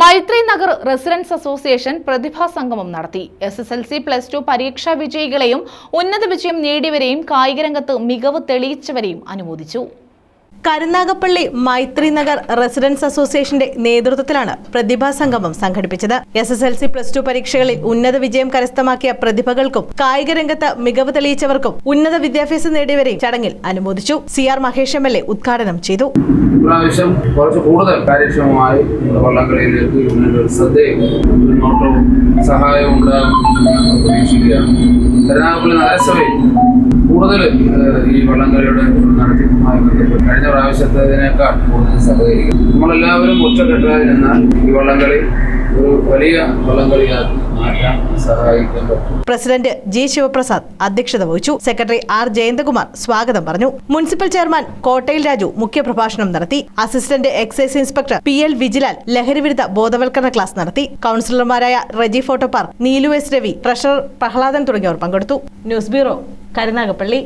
മൈത്രി Nagar residence association പ്രതിഭാ സംഗമം നടത്തി. S S L C plus two പരീക്ഷാ വിജയികളെയും ഉന്നത വിജയം നേടിയവരെയും കായികരംഗത്ത് മികവ് തെളിയിച്ചവരെയും അനുമോദിച്ചു. കരുനാഗപ്പള്ളി മൈത്രി നഗർ റെസിഡൻസ് അസോസിയേഷന്റെ നേതൃത്വത്തിലാണ് പ്രതിഭാ സംഗമം സംഘടിപ്പിച്ചത്. S S L C plus two പരീക്ഷകളിൽ ഉന്നത വിജയം കരസ്ഥമാക്കിയ പ്രതിഭകൾക്കും കായിക രംഗത്ത് മികവ് തെളിയിച്ചവർക്കും ഉന്നത വിദ്യാഭ്യാസം നേടിയവരെയും ചടങ്ങിൽ അനുമോദിച്ചു. C R Mahesh M L A ഉദ്ഘാടനം ചെയ്തു. ഇപ്രാവശ്യം കുറച്ച് കൂടുതൽ കാര്യക്ഷമമായി വള്ളംകളിയിലേക്ക് ശ്രദ്ധയും സഹായവും ഉണ്ടാകും എന്ന് പ്രതീക്ഷിക്കുകയാണ്. നഗരസഭയിൽ കൂടുതൽ ഈ വള്ളംകളിയുടെ നടത്തിപ്പുമായി ബന്ധപ്പെട്ട് കഴിഞ്ഞ പ്രാവശ്യത്തേതിനേക്കാൾ കൂടുതൽ സഹകരിക്കും. നമ്മളെല്ലാവരും ഒറ്റക്കെട്ടായി നിന്നാൽ ഈ വള്ളംകളി ഒരു വലിയ വള്ളംകളിയാക്കി മാറ്റാൻ പ്രസിഡന്റ് ജി ശിവപ്രസാദ് അധ്യക്ഷത വഹിച്ചു. സെക്രട്ടറി ആർ ജയന്തകുമാർ സ്വാഗതം പറഞ്ഞു. മുനിസിപ്പൽ ചെയർമാൻ കോട്ടയിൽ രാജു മുഖ്യപ്രഭാഷണം നടത്തി. Assistant excise inspector P L Vijilal ലഹരിവിരുദ്ധ ബോധവൽക്കരണ ക്ലാസ് നടത്തി. കൌൺസിലർമാരായ റജി ഫോട്ടോപാർ നീലു എസ് രവി ട്രഷറർ പ്രഹ്ലാദൻ തുടങ്ങിയവർ പങ്കെടുത്തു. News bureau Karunagappally.